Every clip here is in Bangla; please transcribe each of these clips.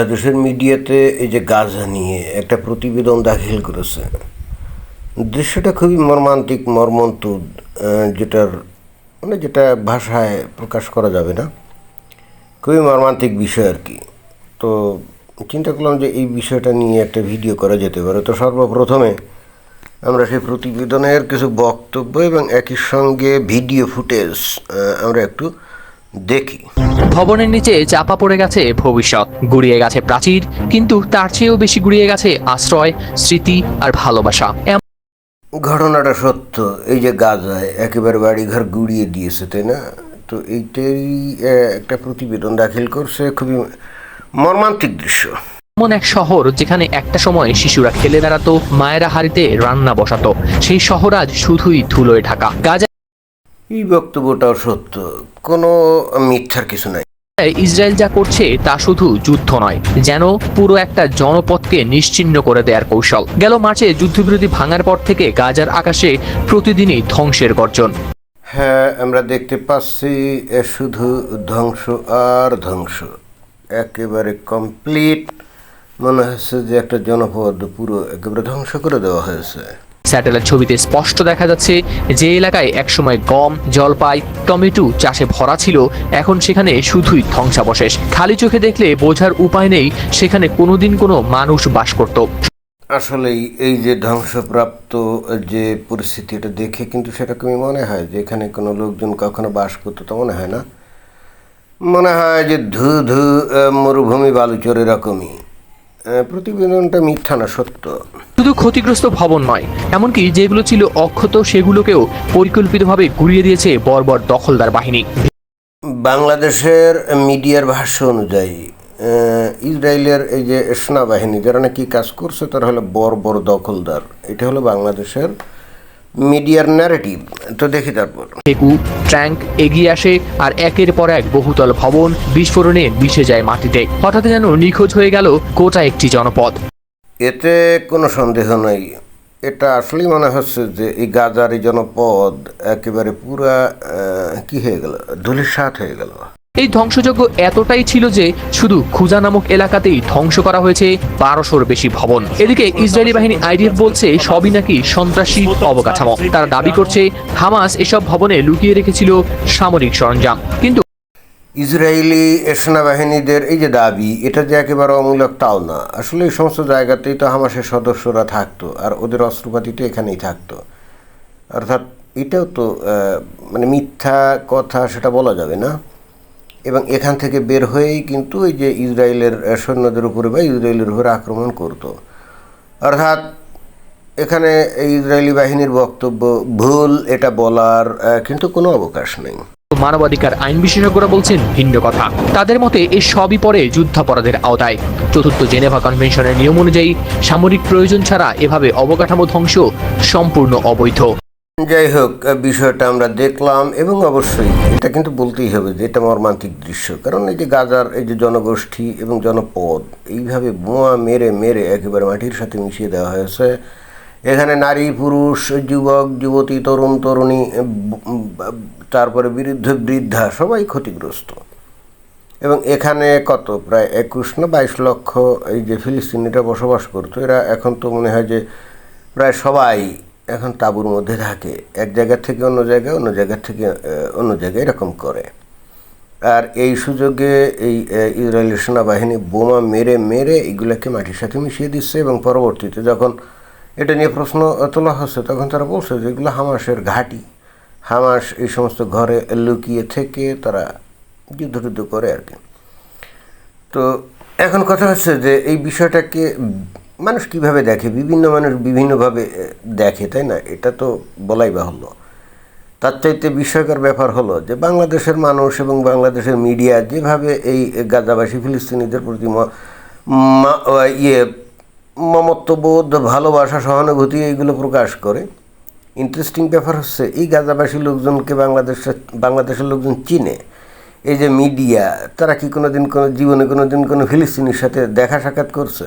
বাংলাদেশের মিডিয়াতে এই যে গাজা নিয়ে একটা প্রতিবেদন দাখিল করেছে, দৃশ্যটা খুবই মর্মান্তিক, মর্মন্তুদ যেটার মানে যেটা ভাষায় প্রকাশ করা যাবে না। খুবই মর্মান্তিক বিষয় আর কি। তো চিন্তা করলাম যে এই বিষয়টা নিয়ে একটা ভিডিও করা যেতে পারে। তো সর্বপ্রথমে আমরা সেই প্রতিবেদনের কিছু বক্তব্য এবং একই সঙ্গে ভিডিও ফুটেজ আমরা একটু দেখি। ভবনের নিচে চাপা পড়ে গেছে ভবিষ্যৎ। গুড়িয়ে গেছে প্রাচীর কিন্তু তার চেয়েও বেশি গুড়িয়ে গেছে আশ্রয় স্মৃতি আর ভালোবাসা। ঘটনাটা সত্য এই যে গাজায় একেবারে বাড়িঘর গুড়িয়ে দিয়েছে তাই না? তো এইটাই একটা প্রতিবেদন দাখিল করছে খুবই মর্মান্তিক দৃশ্য। এমন এক শহর যেখানে একটা সময় শিশুরা খেলে বেড়াতো মায়েরা হাড়িতে রান্না বসাতো সেই শহর আজ শুধুই ধুলোয় ঢাকা। গাজায় এই বক্তব্যটাও সত্য কোনো মিথ্যার কিছু নাই। ইসরায়েল যা করছে তা শুধু যুদ্ধ নয়, যেন পুরো একটা জনপদকে নিশ্চিহ্ন করে দেওয়ার কৌশল। গেল মার্চে যুদ্ধবিরতি ভাঙার পর থেকে গাজার আকাশে প্রতিদিনই ধ্বংসের গর্জন। হ্যাঁ আমরা দেখতে পাচ্ছি শুধু ধ্বংস আর ধ্বংস। একেবারে কমপ্লিট মনে হচ্ছে যে একটা জনপদ পুরো একেবারে ধ্বংস করে দেওয়া হয়েছে। স্যাটেলাইট ছবিতে স্পষ্ট দেখা যাচ্ছে যে এলাকায় একসময় গম, জলপাই, টমেটো চাষে ভরা ছিল, এখন সেখানে শুধুই ধ্বংসাবশেষ। খালি চোখে দেখলে বোঝার উপায় নেই, সেখানে কোনোদিন কোনো মানুষ বাস করত। আসলেই এই যে ধ্বংসপ্রাপ্ত যে পরিস্থিতি এটা দেখে কিন্তু সেরকমই মনে হয় যে এখানে কোনো লোকজন কখনো বাস করতো তো মনে হয় না? মনে হয় যে ধু ধু মরুভূমি বালুচর এরকমই প্রতিবেদনটা মিথ্যা না সত্য। শুধু ক্ষতিগ্রস্ত ভবন নয় এমনকি যেগুলো ছিল অক্ষত সেগুলোকেও পরিকল্পিতভাবে ঘুরিয়ে দিয়েছে বর্বর দখলদার বাহিনী। বাংলাদেশের মিডিয়ার ভাষ্য অনুযায়ী ইসরায়েলের এই যে সেনাবাহিনী যারা নাকি কাজ করছে তারা হলো বড় দখলদার। এটা হলো বাংলাদেশের মিডিয়ার ন্যারেটিভ তো দেখি তারপর। টেকু ট্যাঙ্ক এগিয়ে আসে আর একের পর এক বহুতল ভবন বিস্ফোরণে মিশে যায় মাটিতে। হঠাৎ যেন নিখোঁজ হয়ে গেল গোটা একটি জনপদ। এতে কোনো সন্দেহ নেই। এটা আসলেই মনে হচ্ছে যে এই গাজার এই জনপদ একেবারে পুরা কি হয়ে গেল? ধুলির সাত হয়ে গেল। এই ধ্বংসযজ্ঞ এতটাই ছিল যে শুধু খুজা নামক এলাকাতেই ধ্বংস করা হয়েছে বারোশোর বেশি ভবন। এদিকে ইসরায়েলি বাহিনী আইডিএফ বলছে সবই নাকি সন্ত্রাসী অবকাঠামো। তারা দাবি করছে হামাস এসব ভবনে লুকিয়ে রেখেছিল সামরিক সরঞ্জাম। কিন্তু ইসরায়েলি সেনাবাহিনীদের এই যে দাবি, এটা যে একেবারে অমূলক তাও না। আসলে এই সমস্ত জায়গাতেই তো হামাসের সদস্যরা থাকতো আর ওদের অস্ত্রপাতি তো এখানেই থাকতো। অর্থাৎ এটাও তো মানে মিথ্যা কথা সেটা বলা যাবে না। এবং এখান থেকে বের হয়েই কিন্তু এই যে ইসরায়েলের সৈন্যদের উপরে বা ইসরায়েলের উপরে আক্রমণ করতো। অর্থাৎ এখানে ইসরায়েলি বাহিনীর বক্তব্য, ভুল এটা বলার কিন্তু কোনো অবকাশ নেই। মানবাধিকার আইন বিশেষজ্ঞরা বলছেন ভিন্ন কথা। তাদের মতে এই সবই পরে যুদ্ধাপরাধের আওতায়। চতুর্থ জেনেভা কনভেনশনের নিয়ম অনুযায়ী সামরিক প্রয়োজন ছাড়া এভাবে অবকাঠামো ধ্বংস সম্পূর্ণ অবৈধ। যাই হোক বিষয়টা আমরা দেখলাম এবং অবশ্যই এটা কিন্তু বলতেই হবে যে এটা মর্মান্তিক দৃশ্য। কারণ এই যে গাজার, এই যে জনগোষ্ঠী এবং জনপদ, এইভাবে বোমা মেরে মেরে একেবারে মাটির সাথে মিশিয়ে দেওয়া হয়েছে। এখানে নারী, পুরুষ, যুবক, যুবতী, তরুণ, তরুণী তারপরে বিরুদ্ধ বৃদ্ধা সবাই ক্ষতিগ্রস্ত। এবং এখানে কত? প্রায় একুশ না বাইশ লক্ষ এই যে ফিলিস্তিনিরা বসবাস করতো। এরা এখন তো মনে হয় যে প্রায় সবাই এখন তাঁবুর মধ্যে থাকে। এক জায়গা থেকে অন্য জায়গায়, অন্য জায়গা থেকে অন্য জায়গায় এরকম করে। আর এই সুযোগে এই ইসরায়েলি সেনাবাহিনী বোমা মেরে মেরে এগুলোকে মাটির সাথে মিশিয়ে দিচ্ছে এবং পরবর্তীতে যখন এটা নিয়ে প্রশ্ন তোলা হচ্ছে, তখন তারা বলছে যে এগুলো হামাসের ঘাঁটি। হামাস এই সমস্ত ঘরে লুকিয়ে থেকে তারা যুদ্ধ টুদ্ধ করে আর কি। তো এখন কথা হচ্ছে যে এই বিষয়টাকে মানুষ কীভাবে দেখে? বিভিন্ন মানুষ বিভিন্নভাবে দেখে, তাই না? এটা তো বলাই বাহুল্য। তার চাইতে বিস্ময়কর ব্যাপার হলো যে, বাংলাদেশের মানুষ এবং বাংলাদেশের মিডিয়া যেভাবে এই গাজাবাসী ফিলিস্তিনিদের প্রতি ইয়ে মমত্ববোধ, ভালোবাসা, সহানুভূতি এইগুলো প্রকাশ করে ইন্টারেস্টিং ব্যাপার হচ্ছে এই গাজাবাসী লোকজনকে বাংলাদেশের বাংলাদেশের লোকজন চিনে। এই যে মিডিয়া, তারা কি কোনো দিন কোনো, জীবনে কোনো দিন কোনো ফিলিস্তিনির সাথে দেখা সাক্ষাৎ করছে?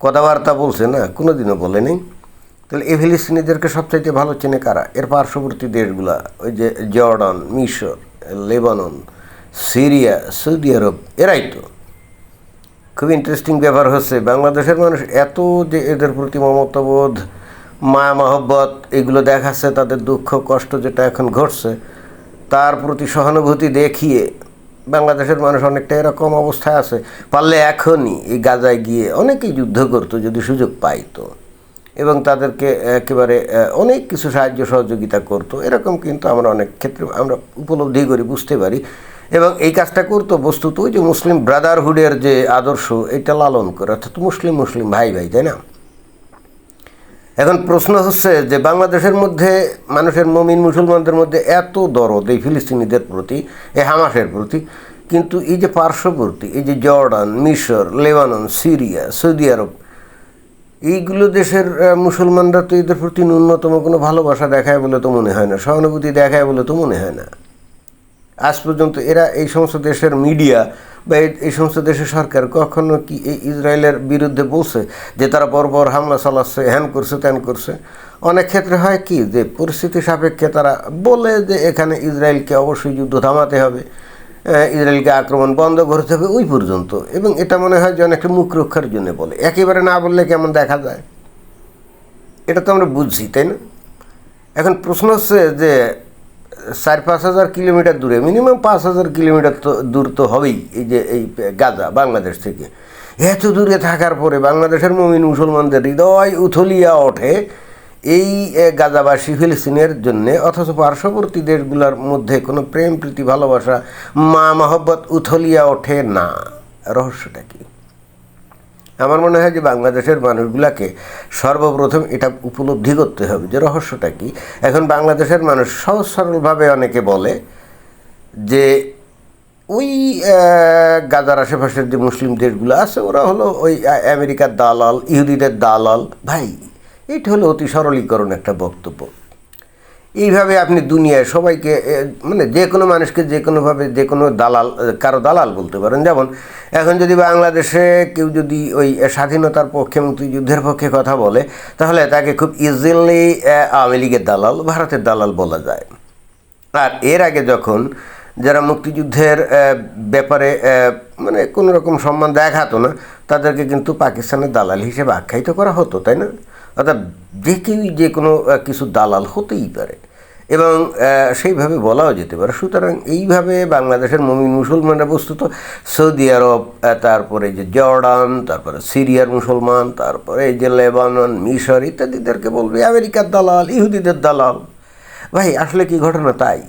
কথাবার্তা বলছে না কোনো দিনও বলেনি তাহলে এই ফিলিস্তিনিদেরকে সবচাইতে ভালো চেনে কারা? এর পার্শ্ববর্তী দেশগুলা, ওই যে জর্ডান, মিশর, লেবানন, সিরিয়া, সৌদি আরব, এরাই তো। খুব ইন্টারেস্টিং ব্যাপার হচ্ছে, বাংলাদেশের মানুষ এত যে এদের প্রতি মমতাবোধ, মায়া মহব্বত, এগুলো দেখাচ্ছে, তাদের দুঃখ, কষ্ট যেটা এখন ঘটছে, তার প্রতি সহানুভূতি দেখিয়ে বাংলাদেশের মানুষ অনেকটা এরকম অবস্থায় আছে। পারলে এখনই এই গাজায় গিয়ে অনেকেই যুদ্ধ করতো, যদি সুযোগ পাইতো। এবং তাদেরকে একেবারে অনেক কিছু সাহায্য সহযোগিতা করতো। এরকম কিন্তু আমরা অনেক ক্ষেত্রে আমরা উপলব্ধি করি, বুঝতে পারি। এবং এই কাজটা করতো বস্তুত ওই যে মুসলিম ব্রাদারহুডের যে আদর্শ, এটা লালন করে। অর্থাৎ মুসলিম মুসলিম ভাই ভাই তাই না? এখন প্রশ্ন হচ্ছে যে বাংলাদেশের মধ্যে মানুষের মমিন মুসলমানদের মধ্যে এত দরদ এই ফিলিস্তিনিদের প্রতি, এই হামাসের প্রতি। কিন্তু এই যে পার্শ্ববর্তী, এই যে জর্ডান, মিশর, লেবানন, সিরিয়া, সৌদি আরব, এইগুলো দেশের মুসলমানরা তো এদের প্রতি ন্যূনতম কোনো ভালোবাসা দেখায় বলে তো মনে হয় না, সহানুভূতি দেখায় বলে তো মনে হয় না। আজ পর্যন্ত এরা এই সমস্ত দেশের মিডিয়া বা এই- সমস্ত দেশের সরকার কখনো কি এই ইসরায়েলের বিরুদ্ধে বলছে যে তারা পরপর হামলা চালাচ্ছে, হ্যান করছে, ত্যান করছে? অনেক ক্ষেত্রে হয় কি যে পরিস্থিতি সাপেক্ষে তারা বলে যে এখানে ইসরায়েলকে অবশ্যই যুদ্ধ থামাতে হবে ইসরায়েলকে আক্রমণ বন্ধ করতে হবে ওই পর্যন্ত। এবং এটা মনে হয় যে অনেকটা মুখ রক্ষার জন্য বলে। একেবারে না বললে কেমন দেখা যায়? এটা তো আমরা বুঝছি, তাই না? এখন প্রশ্ন হচ্ছে যে চার পাঁচ হাজার কিলোমিটার দূরে মিনিমাম পাঁচ হাজার কিলোমিটার তো দূর তো হবেই এই যে এই গাজা, বাংলাদেশ থেকে। এত দূরে থাকার পরে বাংলাদেশের মমিন মুসলমানদের হৃদয় উথলিয়া ওঠে এই গাজাবাসী ফিলিস্তিনের জন্যে, অথচ পার্শ্ববর্তী দেশগুলোর মধ্যে কোনো প্রেম, প্রীতি, ভালোবাসা মা মহব্বত উথলিয়া ওঠে না। রহস্যটা কি? আমার মনে হয় যে বাংলাদেশের মানুষগুলাকে সর্বপ্রথম এটা উপলব্ধি করতে হবে যে রহস্যটা কি। এখন বাংলাদেশের মানুষ সহজ সরলভাবে অনেকে বলে যে ওই গাজার আশেপাশের যে মুসলিম দেশগুলো আছে, ওরা হলো ওই আমেরিকার দালাল, ইহুদিদের দালাল। ভাই এটা হলো অতি সরলীকরণ একটা বক্তব্য। এইভাবে আপনি দুনিয়ায় সবাইকে মানে যে কোনো মানুষকে যে কোনোভাবে, যে কোনো দালাল কারও দালাল বলতে পারেন। যেমন, এখন যদি বাংলাদেশে কেউ যদি ওই স্বাধীনতার পক্ষে মুক্তিযুদ্ধের পক্ষে কথা বলে, তাহলে তাকে খুব ইজিলি আওয়ামী লীগের দালাল, ভারতের দালাল বলা যায়। আর এর আগে যখন যারা মুক্তিযুদ্ধের ব্যাপারে মানে কোনো রকম সম্মান দেখাতো না, তাদেরকে কিন্তু পাকিস্তানের দালাল হিসেবে আখ্যায়িত করা হতো, তাই না? অর্থাৎ যে কেউই যে কোনো কিছু দালাল হতেই পারে। এবং সেইভাবে বলাও যেতে পারে। সুতরাং এইভাবে বাংলাদেশের মমিন মুসলমানরা বস্তুত সৌদি আরব তারপরে যে জর্ডান, তারপরে সিরিয়ার মুসলমান, তারপরে যে লেবানন, মিশর ইত্যাদিদেরকে বলবে, আমেরিকার দালাল, ইহুদিদের দালাল। ভাই, আসলে কি ঘটনা তাই?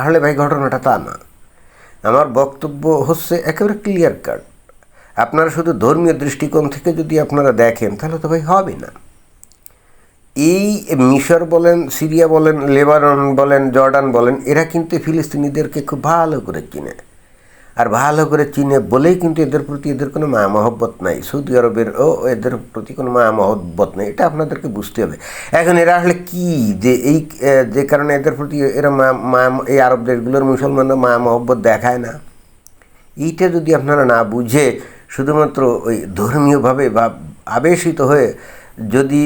আসলে ভাই, ঘটনাটা তা না। আমার বক্তব্য হচ্ছে একেবারে ক্লিয়ার কাট আপনারা শুধু ধর্মীয় দৃষ্টিকোণ থেকে যদি আপনারা দেখেন, তাহলে তো ভাই হবে না। এই মিশর বলেন, সিরিয়া বলেন, লেবানন বলেন, জর্ডান বলেন, এরা কিন্তু ফিলিস্তিনিদেরকে খুব ভালো করে চিনে। আর ভালো করে চিনে বলেই কিন্তু এদের প্রতি এদের কোনো মায়া মহব্বত নাই। সৌদি আরবের ও এদের প্রতি কোনো মায়া মহব্বত নেই। এটা আপনাদেরকে বুঝতে হবে। এখন এরা আসলে কি? যে এই যে কারণে এদের প্রতি এরা মায়া এই আরব দেশগুলোর মুসলমানরা মায়া মহব্বত দেখায় না? এইটা যদি আপনারা না বুঝে, শুধুমাত্র ওই ধর্মীয়ভাবে বা আবেশিত হয়ে যদি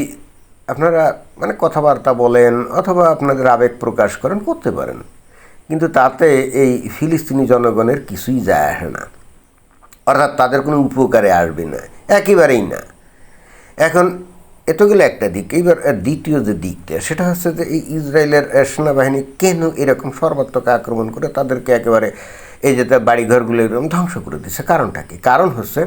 আপনারা মানে কথাবার্তা বলেন অথবা আপনাদের আবেগ প্রকাশ করেন, করতে পারেন। কিন্তু তাতে এই ফিলিস্তিনি জনগণের কিছুই যায় আসে না। অর্থাৎ তাদের কোনো উপকারে আসবে না, একেবারেই না। এখন এত গেলে একটা দিক, এইবার দ্বিতীয় যে দিকটা, সেটা হচ্ছে যে এই ইসরায়েলের সেনাবাহিনী কেন এরকম সর্বাত্মক আক্রমণ করে তাদেরকে একেবারে এই যে বাড়িঘরগুলো এরকম ধ্বংস করে দিচ্ছে? কারণটা কি? কারণ হচ্ছে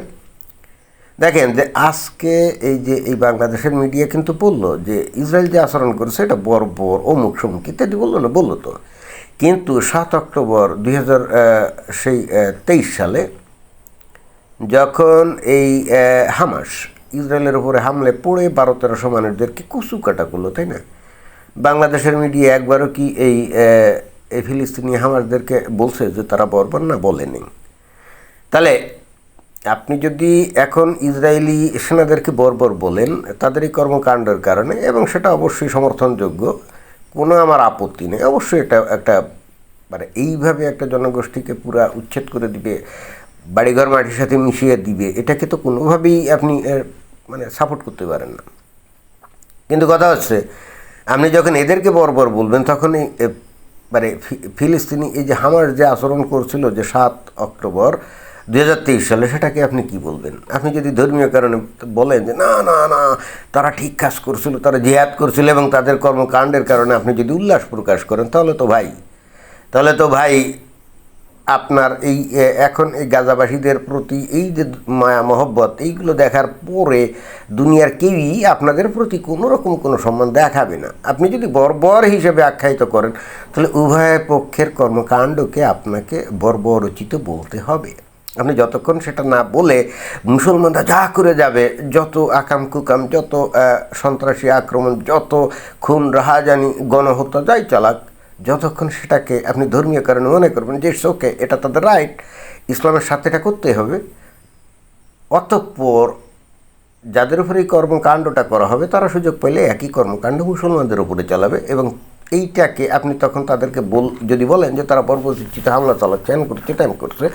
দেখেন যে আজকে এই যে এই বাংলাদেশের মিডিয়া কিন্তু বলল যে ইসরায়েল যে আচরণ করেছে, এটা বর্বর, অমুক সমুক ইত্যাদি বলল না, বলল তো। কিন্তু সাত অক্টোবর দুই হাজার সেই তেইশ সালে যখন এই হামাস ইসরায়েলের উপরে হামলে পড়ে বারো তেরোশো মানুষদেরকে কুচু কাটা করল, তাই না? বাংলাদেশের মিডিয়া একবারও কি এই ফিলিস্তিনি হামাসদেরকে বলছে যে তারা বর্বর না, বলেনি? তাহলে আপনি যদি এখন ইসরায়েলি সেনাদেরকে বর্বর বলেন, তাদেরই কর্মকাণ্ডের কারণে, এবং সেটা অবশ্যই সমর্থনযোগ্য, কোনো আমার আপত্তি নেই। অবশ্যই এটা একটা মানে এইভাবে একটা জনগোষ্ঠীকে পুরা উচ্ছেদ করে দিবে, বাড়িঘর মাটির সাথে মিশিয়ে দিবে, এটাকে তো কোনোভাবেই আপনি মানে সাপোর্ট করতে পারেন না। কিন্তু কথা হচ্ছে, আপনি যখন এদেরকে বর্বর বলবেন তখন এই মানে ফিলিস্তিনি এই যে হামার যে আচরণ করছিল যে সাত অক্টোবর দুই হাজার তেইশ সালে সেটাকে আপনি কি বলবেন? আপনি যদি ধর্মীয় কারণে বলেন যে, না না না, তারা ঠিক কাজ করছিল, তারা জিহাদ করছিল এবং তাদের কর্মকাণ্ডের কারণে আপনি যদি উল্লাস প্রকাশ করেন, তাহলে তো ভাই, তাহলে তো ভাই আপনার এই এখন এই গাজাবাসীদের প্রতি এই যে মায়া, মহব্বত, এইগুলো দেখার পরে দুনিয়ার কেউই আপনাদের প্রতি কোনো রকম কোনো সম্মান দেখাবে না। আপনি যদি বর্বর হিসেবে আখ্যায়িত করেন, তাহলে উভয় পক্ষের কর্মকাণ্ডকে আপনাকে বর্বরচিত বলতে হবে। আপনি যতক্ষণ সেটা না বলে মুসলমানরা যা করে যাবে, যত আকাম কুকাম, যত সন্ত্রাসী আক্রমণ, যত খুন, রাহাজানি, গণহত্যা যাই চালাক, যতক্ষণ সেটাকে আপনি ধর্মীয় কারণে মনে করবেন যে ওকে এটা তাদের রাইট ইসলামের সাথে এটা করতে হবে। অতঃপর যাদের উপরে এই কর্মকাণ্ডটা করা হবে, তারা সুযোগ পেলে একই কর্মকাণ্ড মুসলমানদের উপরে চালাবে এবং এইটাকে আপনি তখন তাদেরকে বল, যদি বলেন যে তারা পর্বচিত হামলা চালাচ্ছে করছে ট্যান করছে,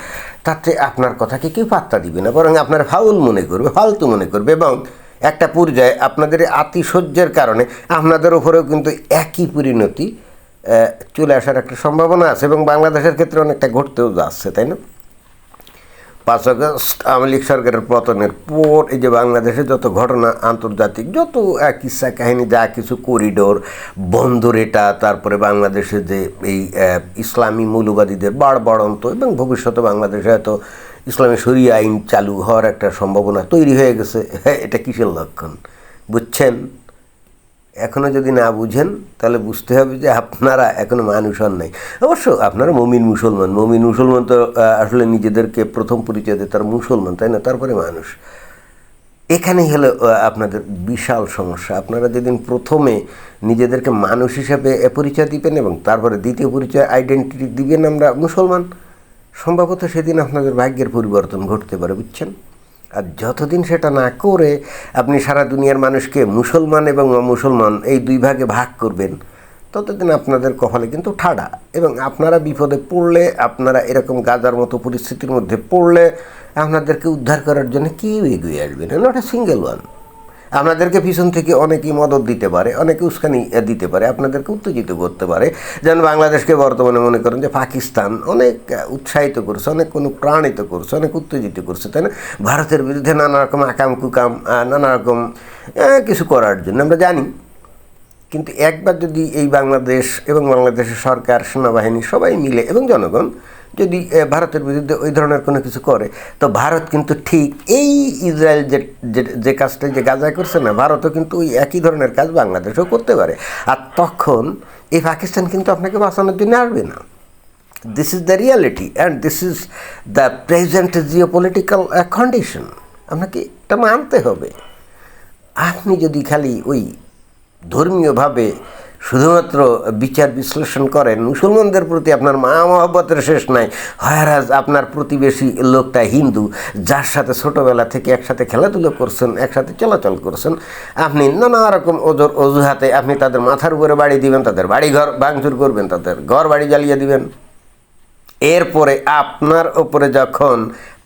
তাতে আপনার কথাকে কেউ পাত্তা দিবে না। বরং আপনার ফাউল মনে করবে, ফালতু মনে করবে এবং একটা পর্যায়ে আপনাদের আতিশয্যের কারণে আপনাদের উপরেও কিন্তু একই পরিণতি চলে আসার একটা সম্ভাবনা আছে এবং বাংলাদেশের ক্ষেত্রে অনেকটা ঘটতেও যাচ্ছে, তাই না? পাঁচ আগস্ট আওয়ামী লীগ সরকারের পতনের পর এই যে বাংলাদেশে যত ঘটনা, আন্তর্জাতিক যত কিস্সা কাহিনী, যা কিছু করিডোর, বন্দর এটা, তারপরে বাংলাদেশে যে এই ইসলামী মৌলবাদীদের বাড়বাড়ন্ত এবং ভবিষ্যতে বাংলাদেশে হয়তো ইসলামী শরিয়া আইন চালু হওয়ার একটা সম্ভাবনা তৈরি হয়ে গেছে হ্যাঁ এটা কিসের লক্ষণ? বুঝছেন? এখনও যদি না বুঝেন, তাহলে বুঝতে হবে যে আপনারা এখনও মানুষ হন নাই। অবশ্য আপনারা মমিন মুসলমান। মমিন মুসলমান তো আসলে নিজেদেরকে প্রথম পরিচয় দেয় তার মুসলমান, তাই না? তারপরে মানুষ। এখানেই হলো আপনাদের বিশাল সমস্যা। আপনারা যেদিন প্রথমে নিজেদেরকে মানুষ হিসাবে পরিচয় দিবেন এবং তারপরে দ্বিতীয় পরিচয় আইডেন্টিটি দিবেন আমরা মুসলমান, সম্ভবত সেদিন আপনাদের ভাগ্যের পরিবর্তন ঘটতে পারে, বুঝছেন? আর যতদিন সেটা না করে আপনি সারা দুনিয়ার মানুষকে মুসলমান এবং অমুসলমান এই দুই ভাগে ভাগ করবেন, ততদিন আপনাদের কপালে কিন্তু ঠাডা। এবং আপনারা বিপদে পড়লে, আপনারা এরকম গাজার মতো পরিস্থিতির মধ্যে পড়লে আপনাদেরকে উদ্ধার করার জন্য কেউ এগিয়ে আসবেন নট এ সিঙ্গেল ওয়ান আপনাদেরকে পিছন থেকে অনেকেই মদত দিতে পারে, অনেকে উস্কানি দিতে পারে, আপনাদেরকে উত্তেজিত করতে পারে। যেমন বাংলাদেশকে বর্তমানে মনে করেন যে পাকিস্তান অনেক উৎসাহিত করছে, অনেক কোনো প্রাণিত করছে, অনেক উত্তেজিত করছে, তাই না? ভারতের বিরুদ্ধে নানা রকম আকাম কুকাম নানা রকম কিছু করার জন্য আমরা জানি। কিন্তু একবার যদি এই বাংলাদেশ এবং বাংলাদেশের সরকার, সেনাবাহিনী সবাই মিলে এবং জনগণ যদি ভারতের বিরুদ্ধে ওই ধরনের কোনো কিছু করে, তো ভারত কিন্তু ঠিক এই ইসরায়েল যে, যে- কাজটা যে গাজায় করছে না, ভারতও কিন্তু ওই একই ধরনের কাজ বাংলাদেশেও করতে পারে। আর তখন এই পাকিস্তান কিন্তু আপনাকে বাঁচানোর জন্য আসবে না। This is the reality and this is the present geo political condition আপনাকে এটা মানতে হবে। আপনি যদি খালি ওই ধর্মীয়ভাবে শুধুমাত্র বিচার বিশ্লেষণ করেন, মুসলমানদের প্রতি আপনার মা মহব্বতের শেষ নাই। হয়ারাজ আপনার প্রতিবেশী লোকটা হিন্দু, যার সাথে ছোটোবেলা থেকে একসাথে খেলাধুলো করছেন, একসাথে চলাচল করছেন, আপনি নানা রকম ওজোর, অজুহাতে আপনি তাদের মাথার উপরে বাড়ি দিবেন, তাদের বাড়ি ঘর ভাঙচুর করবেন, তাদের ঘর বাড়ি জ্বালিয়ে দিবেন। এরপরে আপনার ওপরে যখন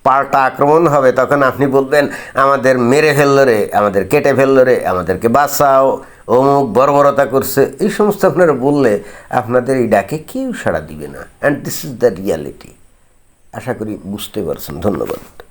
পাল্টা আক্রমণ হবে, তখন আপনি বলবেন, আমাদের মেরে ফেলল রে, আমাদের কেটে ফেলল রে, আমাদেরকে বাঁচাও। অমুক বর্বরতা করছে, এই সমস্ত আপনারা বললে আপনাদের এই ডাকে কেউ সাড়া দিবে না। And this is the reality আশা করি বুঝতে পারছেন। ধন্যবাদ।